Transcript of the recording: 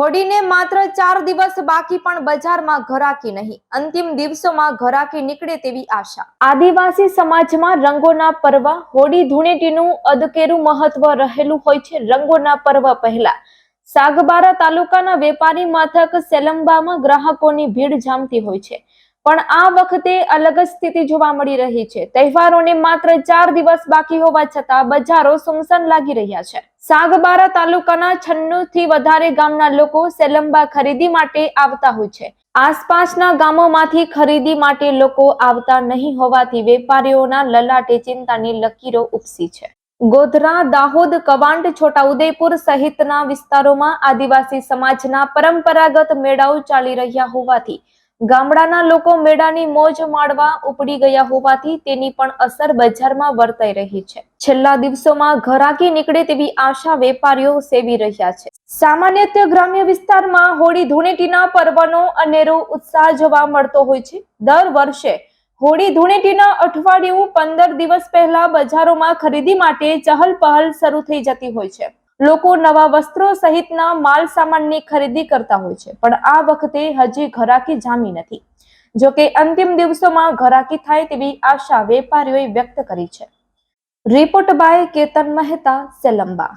હોળીને માત્ર ચાર દિવસ બાકી પણ બજારમાં ઘરાકી નહીં. અંતિમ દિવસોમાં ઘરાકી નીકળે તેવી આશા. આદિવાસી સમાજમાં રંગોના પર્વ, હોડી ધૂણેટીનું અદકેરું મહત્વ રહેલું હોય છે રંગોના પર્વ પહેલા. સાગબારા તાલુકાના વેપારી મથક સેલંબામાં ગ્રાહકોની ભીડ જામતી હોય છે. પણ આ વખતે અલગ જ સ્થિતિ જોવા મળી રહી છે. તહેવારોને માત્ર ચાર દિવસ બાકી હોવા છતાં બજારો સુમસાન લાગી રહ્યા છે. સાગબારા તાલુકાના છન્નું થી વધારે ગામના લોકો સેલંબા ખરીદી માટે આવતા હોય છે. આસપાસના ગામોમાંથી ખરીદી માટે લોકો આવતા નહીં હોવાથી વેપારીઓના લલાટે ચિંતાની લકીરો ઉપસી છે. ગોધરા, દાહોદ કવાંટ છોટાઉદેપુર સહિતના વિસ્તારોમાં આદિવાસી સમાજના પરંપરાગત મેળાઓ ચાલી રહ્યા હોવાથી ગામડાના લોકો મેળાની મોજ માણવા ઉપડી ગયા હોવાથી તેની પણ અસર બજારમાં વર્તાઈ રહી છે. છેલ્લા દિવસોમાં ઘરાકી નીકળે તેવી આશા વેપારીઓ સેવી રહ્યા છે. સામાન્યતઃ ગ્રામ્ય વિસ્તારમાં હોળી ધૂળેટીના પર્વનો અનેરો ઉત્સાહ જોવા મળતો હોય છે. દર વર્ષે હોળી ધૂળેટીના અઠવાડિયું પંદર દિવસ પહેલા બજારોમાં ખરીદી માટે ચહલ પહલ શરૂ થઈ જતી હોય છે. લોકો નવા વસ્ત્રો સહિતના માલ સામાનની ખરીદી કરતા હોય છે, પણ આ વખતે હજી ઘરાકી જામી નથી. જો કે અંતિમ દિવસોમાં ઘરાકી થાય તેવી આશા વેપારીઓએ વ્યક્ત કરી છે. Report by Ketan Mehta, Selamba.